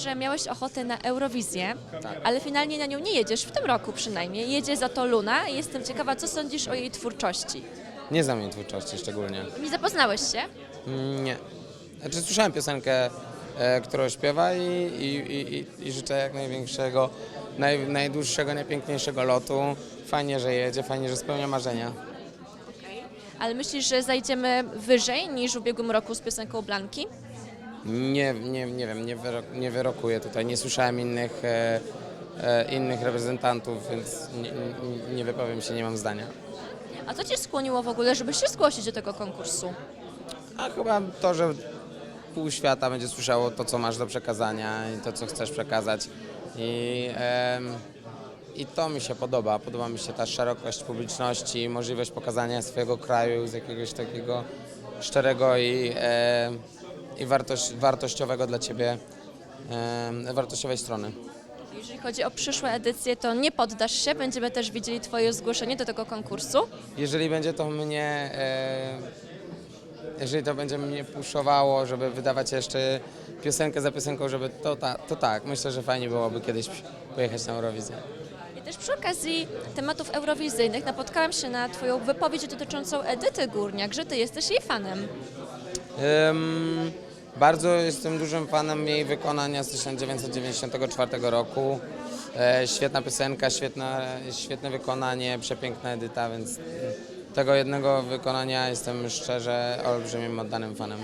że miałeś ochotę na Eurowizję, ale finalnie na nią nie jedziesz, w tym roku przynajmniej. Jedzie za to Luna i jestem ciekawa, co sądzisz o jej twórczości. Nie znam jej twórczości szczególnie. Nie zapoznałeś się? Mm, Nie. Znaczy słyszałem piosenkę, e, którą śpiewa i, i, i, i- i życzę jak największego, naj, najdłuższego, najpiękniejszego lotu. Fajnie, że jedzie, fajnie, że spełnia marzenia. Ale myślisz, że zajdziemy wyżej niż w ubiegłym roku z piosenką Blanki? Nie, nie, nie wiem, nie, wyrok, nie wyrokuję tutaj. Nie słyszałem innych, e, e, innych reprezentantów, więc nie, nie, nie wypowiem się, nie mam zdania. A co Cię skłoniło w ogóle, żeby się zgłosić do tego konkursu? A chyba to, że pół świata będzie słyszało to, co masz do przekazania i to, co chcesz przekazać. I, em, I to mi się podoba. Podoba mi się ta szerokość publiczności, możliwość pokazania swojego kraju z jakiegoś takiego szczerego i, em, i wartość, wartościowego dla Ciebie, em, wartościowej strony. Jeżeli chodzi o przyszłe edycje, to nie poddasz się, będziemy też widzieli Twoje zgłoszenie do tego konkursu. Jeżeli będzie to mnie, e, jeżeli to będzie mnie puszowało, żeby wydawać jeszcze piosenkę za piosenką, żeby to, ta, to tak, myślę, że fajnie byłoby kiedyś pojechać na Eurowizję. I też przy okazji tematów eurowizyjnych napotkałam się na Twoją wypowiedź dotyczącą Edyty Górniak, że Ty jesteś jej fanem. Ym, bardzo jestem dużym fanem jej wykonania z 1994 roku. E, świetna piosenka, świetna, świetne wykonanie, przepiękna edyta, więc tego jednego wykonania jestem szczerze olbrzymim oddanym fanem.